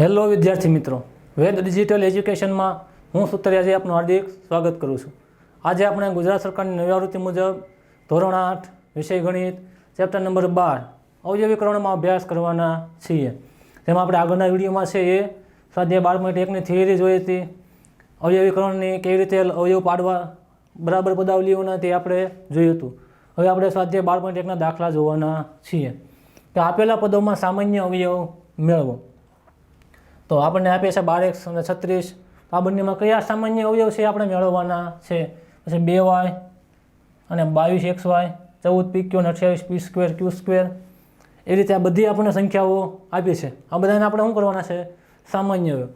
Hello વિદ્યાર્થી મિત્રો, વેદ digital એજ્યુકેશનમાં હું સુતરિયાજી આપનું હાર્દિક સ્વાગત કરું છું. આજે આપણે ગુજરાત સરકારની નવી આવૃત્તિ મુજબ ધોરણ આઠ, વિષય ગણિત, ચેપ્ટર નંબર બાર અવયવીકરણમાં અભ્યાસ કરવાના છીએ. જેમાં આપણે આગળના વિડીયોમાં છે એ સ્વાધ્યાય બાર પોઈન્ટ એકની થિયરી જોઈ હતી. અવયવીકરણની કેવી રીતે અવયવ પાડવા બરાબર પદાવલીઓના તે આપણે જોયું હતું. હવે આપણે સ્વાધ્યાય બાર પોઈન્ટ એકના દાખલા જોવાના છીએ. કે આપેલા પદોમાં સામાન્ય અવયવ મેળવો. તો આપણને આપે છે બાર એક્સ અને છત્રીસ. આ બંનેમાં કયા સામાન્ય અવયવ છે આપણે મેળવવાના છે? પછી બે વાય અને બાવીસ એક્સ વાય, ચૌદ પી ક્યુ અને અઠ્યાવીસ પી સ્ક્વેર ક્યુ સ્ક્વેર. એ રીતે આ બધી આપણને સંખ્યાઓ આપી છે. આ બધાને આપણે શું કરવાના છે? સામાન્ય અવયવ.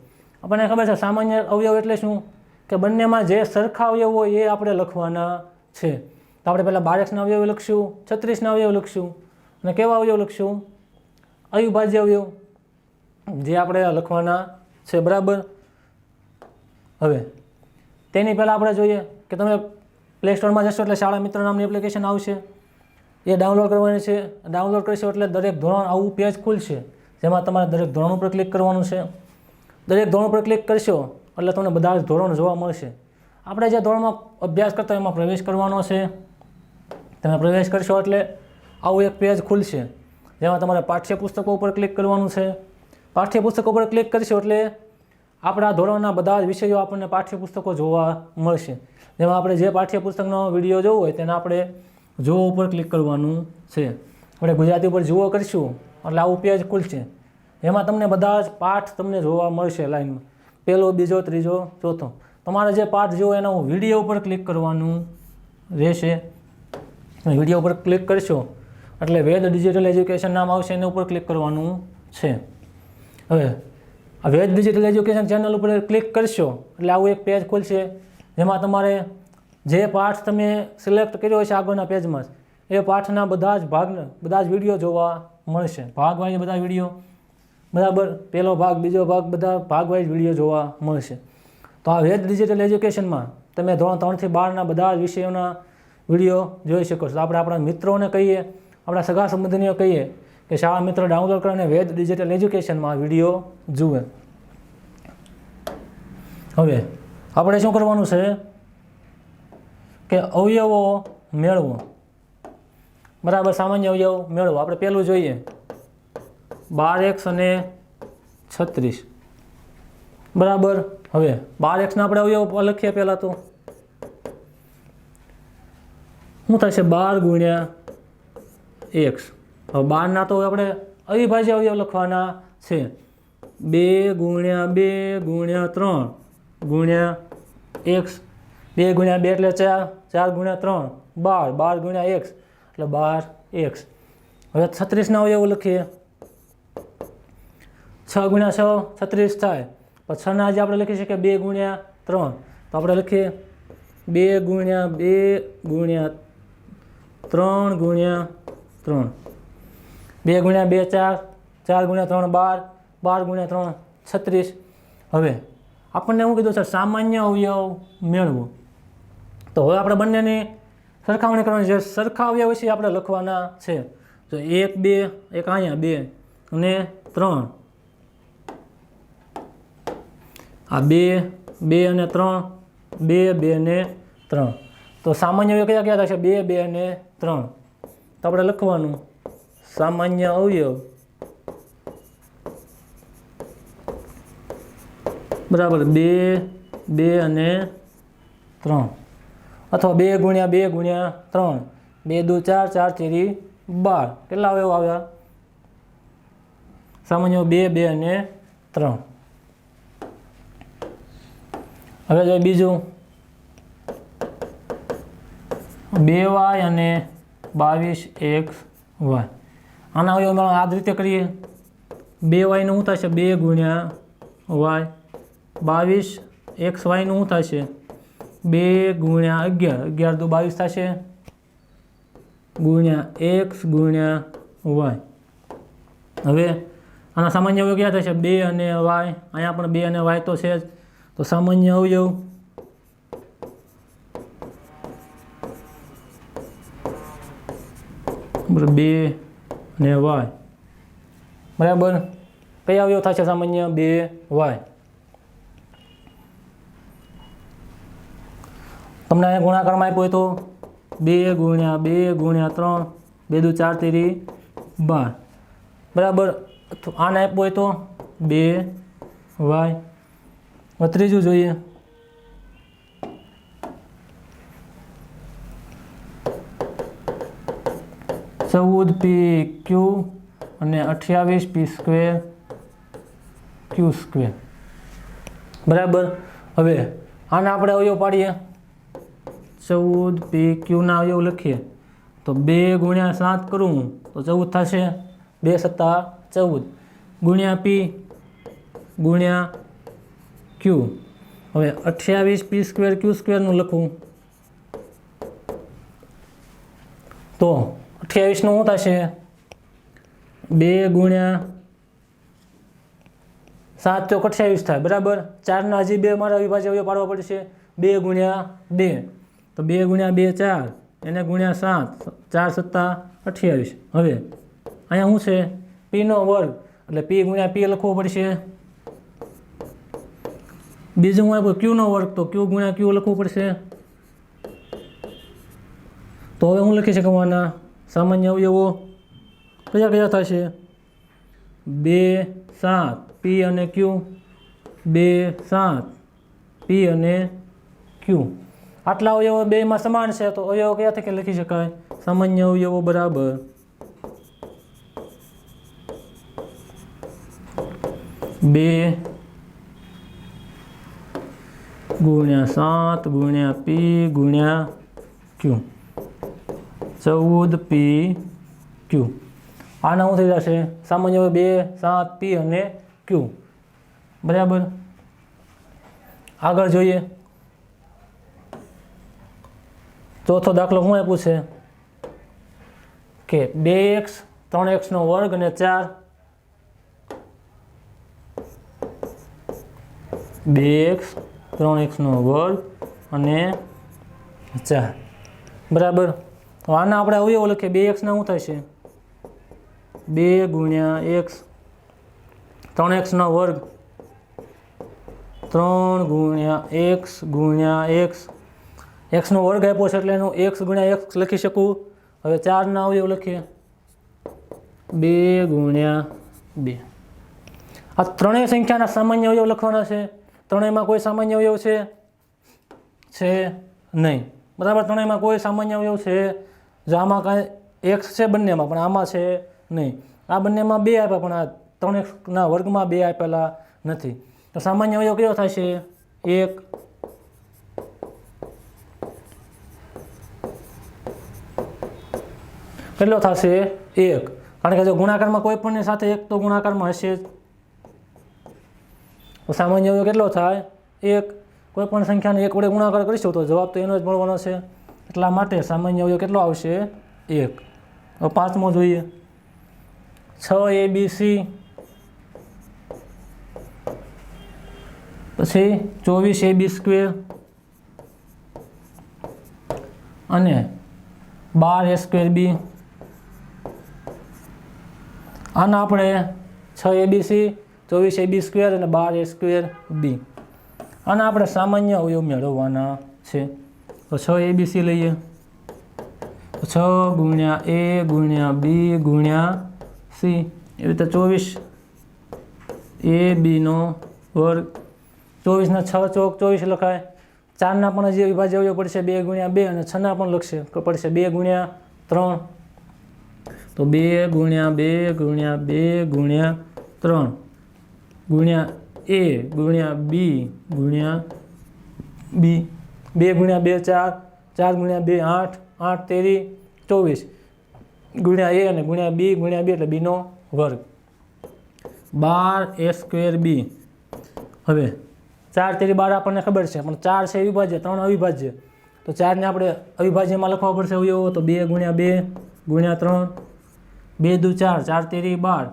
આપણને ખબર છે સામાન્ય અવયવ એટલે શું? કે બંનેમાં જે સરખા અવયવ હોય એ આપણે લખવાના છે. તો આપણે પહેલાં બાર અવયવ લખશું, છત્રીસના અવયવ લખશું અને કેવા અવયવ લખશું? અવિભાજ્ય અવયવ. જે આપણે લખવાના છે બરાબર? હવે, તેની પહેલાં આપણે જોઈએ કે તમે પ્લે સ્ટોરમાં જશો એટલે શાળા મિત્ર નામની એપ્લિકેશન આવશે. એ ડાઉનલોડ કરવાની છે. ડાઉનલોડ કરશો એટલે દરેક ધોરણ આવું પેજ ખુલશે, જેમાં તમારે દરેક ધોરણ ઉપર ક્લિક કરવાનું છે. દરેક ધોરણ ઉપર ક્લિક કરશો એટલે તમને બધા જ ધોરણ જોવા મળશે. આપણે જે ધોરણમાં અભ્યાસ કરતા એમાં પ્રવેશ કરવાનો છે. તમે પ્રવેશ કરશો એટલે આવું એક પેજ ખુલશે, જેમાં તમારે પાઠ્યપુસ્તકો ઉપર ક્લિક કરવાનું છે. પાઠ્યપુસ્તકો પર ક્લિક કરીશું એટલે આપણા ધોરણના બધા જ વિષયો આપણને પાઠ્યપુસ્તકો જોવા મળશે. જેમાં આપણે જે પાઠ્યપુસ્તકનો વીડિયો જોવો હોય તેને આપણે જુઓ ઉપર ક્લિક કરવાનું છે. આપણે ગુજરાતી ઉપર જુઓ કરીશું, એટલે આવું પેજ ખુલશે. એમાં તમને બધા જ પાઠ તમને જોવા મળશે લાઈનમાં પહેલો બીજો, ત્રીજો, ચોથો. તમારે જે પાઠ જોવો એના વીડિયો ઉપર ક્લિક કરવાનું રહેશે. વીડિયો ઉપર ક્લિક કરશો, એટલે વેદ ડિજિટલ એજ્યુકેશન નામ આવશે, એના ઉપર ક્લિક કરવાનું છે. હવે, આ વેદ ડિજિટલ એજ્યુકેશન ચેનલ ઉપર ક્લિક કરશો, એટલે આવું એક પેજ ખુલશે, જેમાં તમારે જે પાઠ તમે સિલેક્ટ કર્યો છે આગળના પેજમાં એ પાઠના બધા જ ભાગને, બધા જ વીડિયો જોવા મળશે. ભાગવાઇઝ બધા વીડિયો બરાબર? પહેલો ભાગ, બીજો ભાગ, બધા ભાગ વાઇઝ વીડિયો જોવા મળશે. તો આ વેદ ડિજિટલ એજ્યુકેશનમાં તમે ધોરણ ત્રણથી બારના બધા જ વિષયોના વીડિયો જોઈ શકો છો. આપણે આપણા મિત્રોને કહીએ, આપણા સગા સંબંધીઓ કહીએ કે શાળા મિત્રો ડાઉનલોડ કરીને વેદ ડિજિટલ એજ્યુકેશનમાં વીડિયો જુએ. હવે, આપણે શું કરવાનું છે? કે અવયવો મેળવો. બરાબર, સામાન્ય અવયવ મેળવો. આપણે પહેલું જોઈએ. બાર એક્સ અને છત્રીસ. બરાબર? હવે, બાર એક્સના આપણે અવયવ લખીએ પહેલાં તો. શું થશે? બાર ગુણ્યા એક્સ. બારના તો આપણે અવિભાજ્ય અવયવ લખવાના છે. બે ગુણ્યા બે ગુણ્યા ત્રણ ગુણ્યા એક્સ. બે ગુણ્યા બે એટલે ચાર ચાર ગુણ્યા ત્રણ, બાર બાર ગુણ્યા એક્સ એટલે બાર એક્સ. હવે છત્રીસના અવયવ લખીએ. છ ગુણ્યા છ, છત્રીસ થાય. પછી છના આજે આપણે લખી શકીએ, બે ગુણ્યા ત્રણ. તો આપણે લખીએ, બે ગુણ્યા બે ગુણ્યા ત્રણ ગુણ્યા ત્રણ. બે ગુણ્યા બે ચાર ચાર ગુણ્યા ત્રણ બાર બાર ગુણ્યા ત્રણ છત્રીસ. હવે આપણને શું કીધું છે? સામાન્ય અવયવ મેળવો. તો હવે આપણે બંનેની સરખામણી કરવાની છે. સરખા અવયવ વિશે આપણે લખવાના છે. તો એક, બે, એક અહીંયા, બે અને ત્રણ. આ બે બે અને ત્રણ, બે બે ને ત્રણ. તો સામાન્ય અવયવ કયા કયા થશે બે બે અને ત્રણ. તો આપણે લખવાનું સામાન્ય અવયવ. બરાબર, બે બે અને ત્રણ. અથવા બે ગુણ્યા બે ગુણ્યા ત્રણ. બે દુ ચાર ચાર તેરી બાર. કેટલા અવયવ આવ્યા? સામાન્ય બે બે અને ત્રણ. હવે જોઈએ બીજું. બે વાય અને બાવીસ એક્સ વાય. આના અવયવ આ જ રીતે કરીએ. બે વાયનું શું થશે? બે ગુણ્યા વાય. બાવીસ એક્સ વાયનું શું થશે? બે ગુણ્યા અગિયાર. અગિયાર તો બાવીસ થશે. ગુણ્યા એક્સ ગુણ્યા વાય. હવે આના સામાન્ય અવયવ ક્યાં થશે? બે અને વાય. અહીંયા પણ બે અને વાય તો છે જ. તો સામાન્ય અવયવ બે અને વાય. બરાબર? કયા અવયવ થશે સામાન્ય બે, વાય? તમને અહીંયા ગુણાકારમાં આપ્યો તો બે ગુણ્યા બે ગુણ્યા ત્રણ, બે દુ ચાર તેરી બાર. બરાબર? આને આપ્યો હોય તો બે, વાય. ત્રીજું જોઈએ. ચૌદ પી ક્યુ અને અઠ્યાવીસ પી સ્ક્વેર ક્યુ સ્ક્વેર બરાબર? હવે આને આપણે અવયવ પાડીએ. ચૌદ પી ક્યુના અવયવ લખીએ. તો બે ગુણ્યા સાત કરું તો ચૌદ થશે. બે સત્તા ચૌદ. ગુણ્યા પી ગુણ્યા ક્યુ હવે અઠ્યાવીસ પી સ્ક્વેર ક્યુ સ્ક્વેરનું લખું. તો અઠ્યાવીસનું શું થશે? બે ગુણ્યા સાત ચોક અઠ્યાવીસ થાય, બરાબર? ચારના હજી બે મારા વિભાજ્ય અવયવ પાડવા પડશે. બે ગુણ્યા બે. તો બે ગુણ્યા બે ચાર, એને ગુણ્યા સાત, ચાર સત્તા અઠ્યાવીસ. હવે, અહીંયા શું છે? પીનો વર્ગ. એટલે પી ગુણ્યા પી લખવો પડશે. બીજું હું ક્યુનો વર્ગ? તો ક્યુ ગુણ્યા ક્યુ લખવું પડશે? તો હવે હું લખી શકવાના સામાન્ય અવયવો કયા કયા થશે? બે, સાત. પી અને ક્યુ બે, સાત. પી અને ક્યુ આટલા અવયવો બેમાં સમાન છે, તો અવયવો કયા તરીકે લખી શકાય? સામાન્ય અવયવો બરાબર. બે ગુણ્યા સાત ગુણ્યા પી ગુણ્યા ક્યુ ચૌદ પી ક્યુ. આના શું થઈ જશે? સામાન્ય હવે બે, સાત, પી અને ક્યુ. બરાબર? આગળ જોઈએ. ચોથો દાખલો શું આપ્યું છે? કે બે એક્સ, ત્રણ એક્સનો વર્ગ અને ચાર. બે એક્સ, ત્રણ એક્સનો વર્ગ અને ચાર. બરાબર? તો આના આપણે અવયવો લખીએ, બે એક્સના શું થશે? બે ગુણ્યા એક્સ ત્રણ એક્સનો વર્ગ ત્રણ ગુણ્યા એક્સ ગુણ્યા એક્સ એક્સનો વર્ગ આપ્યો છે એટલે એનું એક્સ ગુણ્યા એક્સ લખી શકું? હવે ચારના અવયવ લખીએ. બે ગુણ્યા બે. આ ત્રણેય સંખ્યાના સામાન્ય અવયવ લખવાના છે. ત્રણેયમાં કોઈ સામાન્ય અવયવ છે? છે નહીં. બરાબર, ત્રણેયમાં કોઈ સામાન્ય અવયવ છે? જો આમાં કાંઈ એક્સ છે બંનેમાં, પણ આમાં છે નહીં. આ બંનેમાં બે આપ્યા, પણ આ ત્રણ એક્સના વર્ગમાં બે આપેલા નથી. તો સામાન્ય અવયવ કયો થશે એક. કેટલો થશે? એક. કારણ કે જો ગુણાકારમાં કોઈ પણની સાથે એક, તો ગુણાકારમાં હશે જ. સામાન્ય અવયવ કેટલો થાય? એક. કોઈ પણ સંખ્યાને એક વડે ગુણાકાર કરીશું તો જવાબ તો એનો જ મળવાનો છે. એટલા માટે સામાન્ય અવયવ કેટલો આવશે? એક. હવે પાંચમો જોઈએ. છ એ, બી, સી. પછી ચોવીસ એ, બી, સ્ક્વેર. અને બાર એ, સ્ક્વેર, બી. આના આપણે છ એ, બી, સી, ચોવીસ એ, બી, સ્ક્વેર અને બાર એ, સ્ક્વેર, બી. આના આપણે સામાન્ય અવયવ મેળવવાના છે. તો છ એ બી સી લઈએ. છ ગુણ્યા એ ગુણ્યા બી ગુણ્યા સી એવી રીતે ચોવીસ એ બીનો વર્ગ. ચોવીસના છ ચોક ચોવીસ લખાય. ચારના પણ હજી વિભાજ્ય અવયવ પડશે બે ગુણ્યા બે અને છના પણ લખશે. પડશે બે ગુણ્યા ત્રણ. તો બે ગુણ્યા બે ગુણ્યા બે ગુણ્યા ત્રણ. ગુણ્યા એ ગુણ્યા બી ગુણ્યા બી બે ગુણ્યા બે ચાર ચાર ગુણ્યા બે આઠ આઠ તેરી, ચોવીસ. ગુણ્યા એ અને ગુણ્યા બી ગુણ્યા બી એટલે બીનો વર્ગ. બાર એ સ્ક્વેર બી. હવે, ચાર તેરી બાર આપણને ખબર છે, પણ ચાર છે અવિભાજ્ય, ત્રણ અવિભાજ્ય. તો ચારને આપણે અવિભાજ્યમાં લખવા પડશે અવયવો તો બે ગુણ્યા બે, ગુણ્યા ત્રણ. બે દુ ચાર ચાર તેરી બાર,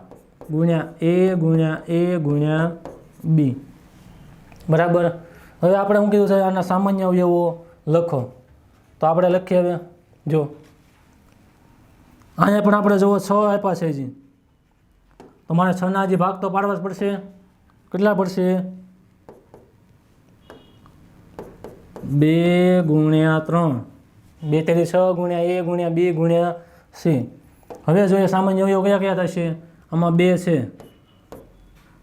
ગુણ્યા એ ગુણ્યા એ, ગુણ્યા બી. બરાબર? હવે આપણે શું કીધું છે? આના સામાન્ય અવયવો લખો. તો આપણે લખીએ હવે. જો. અહીંયા પણ આપણે જુઓ, છ આપ્યા છે હજી. તો મારે છના હજી ભાગ તો પાડવા જ પડશે. કેટલા પડશે? બે ગુણ્યા ત્રણ. બે તેરી છ ગુણ્યા એ ગુણ્યા બી ગુણ્યા સી. હવે જોઈએ સામાન્ય અવયવ કયા કયા થશે? આમાં બે છે.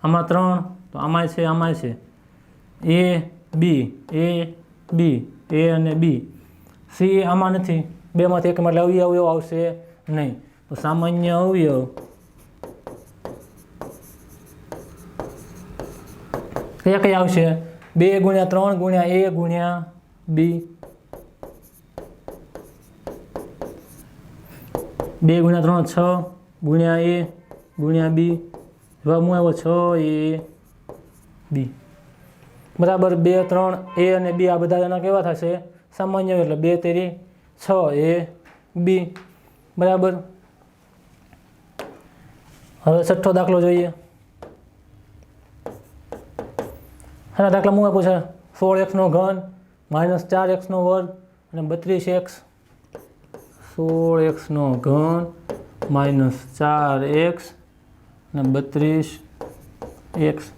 આમાં ત્રણ, તો આમાંય છે આમાંય છે. એ બી, એ બી, એ અને બી. સી આમાં નથી. બેમાંથી એક એટલે અવયવ આવશે નહીં. તો સામાન્ય અવયવ કયા કયા આવશે? બે ગુણ્યા ત્રણ ગુણ્યા એ ગુણ્યા બી. બે ગુણ્યા ત્રણ છ ગુણ્યા એ ગુણ્યા બી. જવાબ હું આવ્યો છ, એ, બી. બરાબર બે, ત્રણ, એ અને બી, આ બધા એના કેવા થશે? સામાન્ય એટલે બે તેરી છ, એ, બી, બરાબર? હવે છઠ્ઠો દાખલો જોઈએ. આના દાખલા હું આપું છે? સોળ એક્સનો ઘન, માઇનસ ચાર એક્સનો વર્ગ, અને બત્રીસ એક્સ. સોળ એક્સનો ઘન, માઇનસ ચાર એક્સ, અને બત્રીસ એક્સ.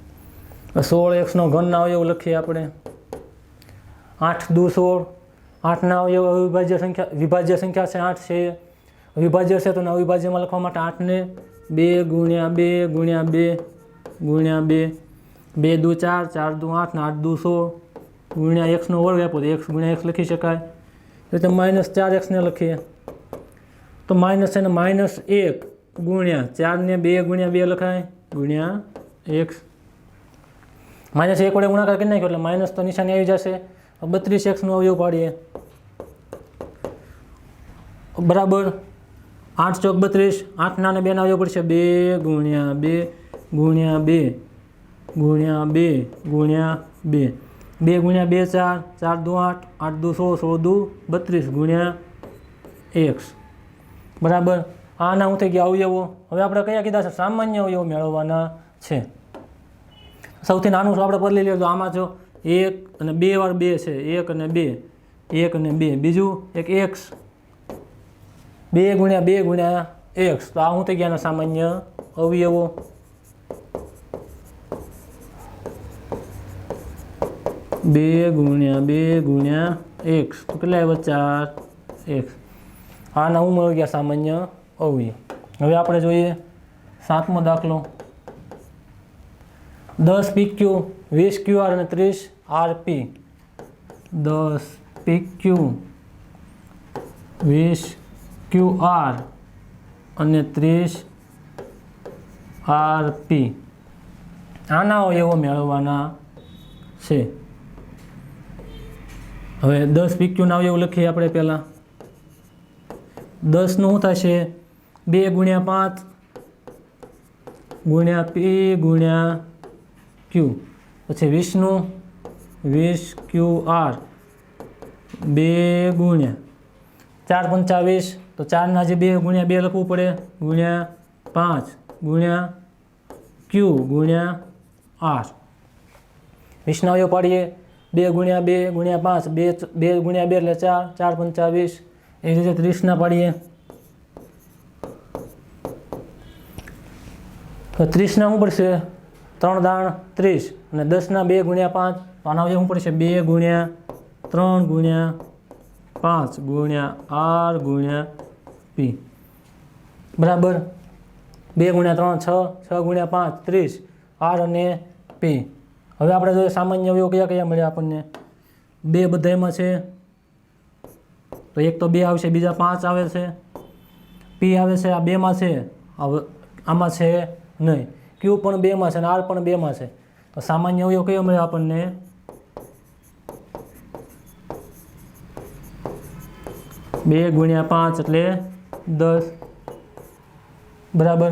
સોળ એક્સનો ઘનના અવયવ લખીએ આપણે. આઠ દુ સોળ આઠના અવયવ અવિભાજ્ય સંખ્યા, વિભાજ્ય સંખ્યા છે આઠ છે વિભાજ્ય છે તો અવિભાજ્યમાં લખવા માટે આઠને બે ગુણ્યા બે ગુણ્યા બે ગુણ્યા બે. બે દુ ચાર ચાર દુ આઠ ને આઠ દુ સોળ. ગુણ્યા એક્સનો વર્ગ આપ્યો તો એક્સ ગુણ્યા એક્સ લખી શકાય. એટલે માઇનસ ચાર એક્સને લખીએ. તો માઇનસ છે ને માઇનસ એક ગુણ્યા ચારને બે ગુણ્યા બે લખાય. ગુણ્યા એક્સ માઇનસ એક વડે ગુણાકાર કરી નાખ્યો એટલે માઇનસ તો નિશાની આવી જશે. બત્રીસ એક્સનો અવયવ પાડીએ. બરાબર. આઠ ચોક બત્રીસ. આઠના ને બેના અવયવ પડશે. બે ગુણ્યા બે ગુણ્યા બે ગુણ્યા બે ગુણ્યા બે. બે ગુણ્યા બે ચાર. ચાર દુ આઠ. આઠ દુ સો. સો દુ બત્રીસ ગુણ્યા એક્સ બરાબર. આના હું થઈ ગયા અવયવો. હવે આપણે કયા કીધા છે? સામાન્ય અવયવો મેળવવાના છે. સૌથી નાનું આપણે બદલી લઈએ તો આમાં જો એક અને બે વાર બે છે. એક અને બે. એક અને બે. બીજું એક એક્સ બે ગુણ્યા બે ગુણ્યા એક્સ તો આ હું થઈ ગયાના સામાન્ય અવયવો. બે ગુણ્યા બે ગુણ્યા એક્સ તો કેટલા આવ્યા? ચાર એક્સ આના હું મળી ગયા સામાન્ય અવયવ. હવે આપણે જોઈએ સાતમો દાખલો. દસ પીક્યુ, વીસ ક્યુ આર અને ત્રીસ આર પી. દસ પીક્યુ, વીસ ક્યુ આર અને ત્રીસ આર પી. આના અવયવો મેળવવાના છે. હવે દસ પીક્યુના અવયવ લખીએ આપણે પહેલાં. દસનું શું થશે? બે ગુણ્યા પાંચ ગુણ્યા પી ગુણ્યા ક્યુ પછી વીસનું વીસ ક્યુ આર બે ગુણ્યા. ચાર પંચાવીસ તો ચારના જે બે ગુણ્યા બે લખવું પડે? ગુણ્યા પાંચ, ગુણ્યા ક્યુ ગુણ્યા આર વીસના અવયવ પાડીએ. બે ગુણ્યા બે, ગુણ્યા પાંચ, બે બે ગુણ્યા બે એટલે ચાર ચાર પંચાવીસ એ રીતે ત્રીસના પાડીએ. તો ત્રીસના શું પડશે? ત્રણ દાણ ત્રીસ અને દસના બે ગુણ્યા પાંચ. તો આના શું પડશે? બે ગુણ્યા ત્રણ ગુણ્યા પાંચ ગુણ્યા આર ગુણ્યા પી. બરાબર? બે ગુણ્યા ત્રણ, છ છ ગુણ્યા પાંચ, ત્રીસ. આર અને પી. હવે આપણે જોઈએ સામાન્ય અવયવ કયા કયા મળ્યા આપણને? બે બધા એમાં છે. તો એક તો બે આવશે, બીજા પાંચ આવે છે. પી આવે છે, આ બેમાં છે. આમાં છે નહીં. ક્યુ પણ બેમાં છે અને આર પણ બેમાં છે. તો સામાન્ય અવયવ કયો મળ્યો આપણને? બે ગુણ્યા પાંચ એટલે દસ. બરાબર?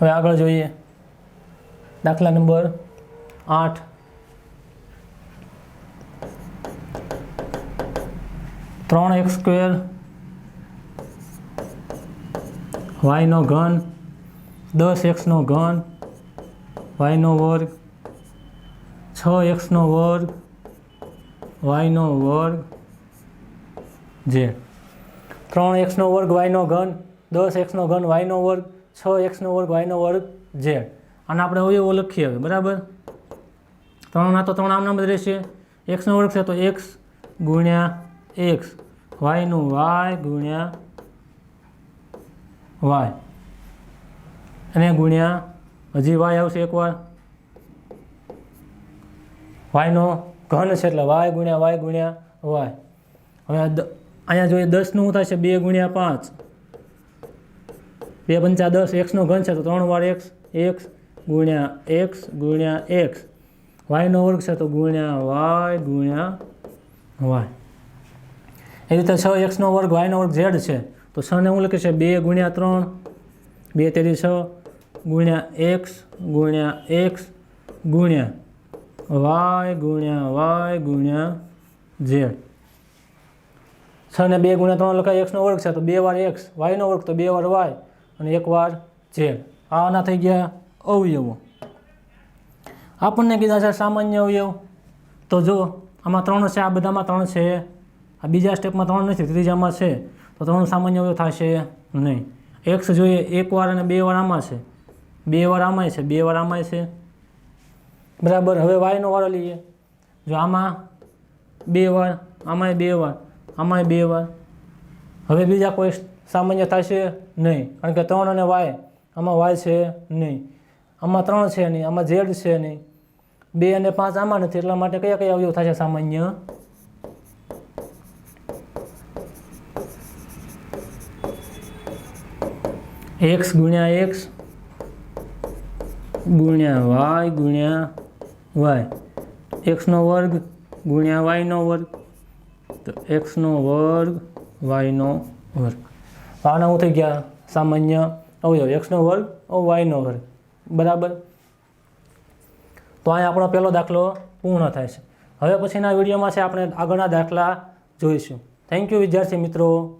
હવે આગળ જોઈએ. દાખલા નંબર આઠ. ત્રણ એક્સ સ્ક્વેર વાયનો ઘન, દસ એક્સનો ઘન, વાયનો વર્ગ, છ એક્સનો વર્ગ, વાયનો વર્ગ, જે. ત્રણ એક્સનો વર્ગ વાયનો ઘન, દસ એક્સનો ઘન વાયનો વર્ગ, છ એક્સનો વર્ગ વાયનો વર્ગ ઝેડ અને આપણે અવયવો લખીએ હવે, બરાબર? ત્રણના તો ત્રણ આમના જ રહેશે. એક્સનો વર્ગ છે તો એક્સ ગુણ્યા એક્સ. વાયનું વાય ગુણ્યા વાય. અને ગુણ્યા, હજી વાય આવશે એકવાર. વાયનો ઘન છે એટલે વાય ગુણ્યા વાય ગુણ્યા, વાય. હવે અહીંયા જોઈએ દસનું થશે? બે ગુણ્યા પાંચ. બે પંચા દસ, એક્સનો ઘન છે તો ત્રણ વાર એક્સ એક્સ ગુણ્યા એક્સ ગુણ્યા એક્સ. વાયનો વર્ગ છે તો ગુણ્યા વાય ગુણ્યા વાય. એ રીતે છ એક્સનો વર્ગ, વાયનો વર્ગ ઝેડ છે. તો છને હું લખીશ બે ગુણ્યા ત્રણ, બે તેરી છ, ગુણ્યા એક્સ ગુણ્યા એક્સ ગુણ્યા વાય ગુણ્યા વાય, ગુણ્યા ઝેડ. છ ને બે ગુણ્યા ત્રણ લખાય એક્સનો વર્ગ છે, તો બે વાર એક્સ વાયનો વર્ગ, તો બે વાર વાય અને એક વાર ઝેડ આના થઈ ગયા અવયવો. આપણને કીધા છે સામાન્ય અવયવ. તો જો આમાં ત્રણ છે, આ બધામાં ત્રણ છે. આ બીજા સ્ટેપમાં ત્રણ નથી, ત્રીજામાં છે. તો ત્રણ સામાન્ય અવયવ થશે નહીં. એક્સ જોઈએ એક વાર અને બે વાર આમાં છે. બે વાર આમાંય છે, બે વાર આમાંય છે. બરાબર, હવે વાયનો વારો લઈએ. જો આમાં બે વાર, આમાંય બે વાર, આમાંય બે વાર. હવે બીજા કોઈ સામાન્ય થશે નહીં. કારણ કે ત્રણ અને વાય આમાં વાય છે નહીં. આમાં ત્રણ છે નહીં, આમાં ઝેડ છે નહીં. બે અને પાંચ આમાં નથી, એટલા માટે કયા કયા અવયવ થશે સામાન્ય? એક્સ ગુણ્યા એક્સ ગુણ્યા વાય ગુણ્યા વાય. એક્સનો વર્ગ ગુણ્યા વાયનો વર્ગ. તો એક્સનો વર્ગ વાયનો વર્ગ. આના હું થઈ ગયા સામાન્ય. અવયવ એક્સનો વર્ગ વાયનો વર્ગ. બરાબર? તો અહીંયા આપણો પહેલો દાખલો પૂર્ણ થાય છે. હવે પછીના વિડીયોમાં છે આપણે આગળના દાખલા જોઈશું. થેન્ક યુ વિદ્યાર્થી મિત્રો.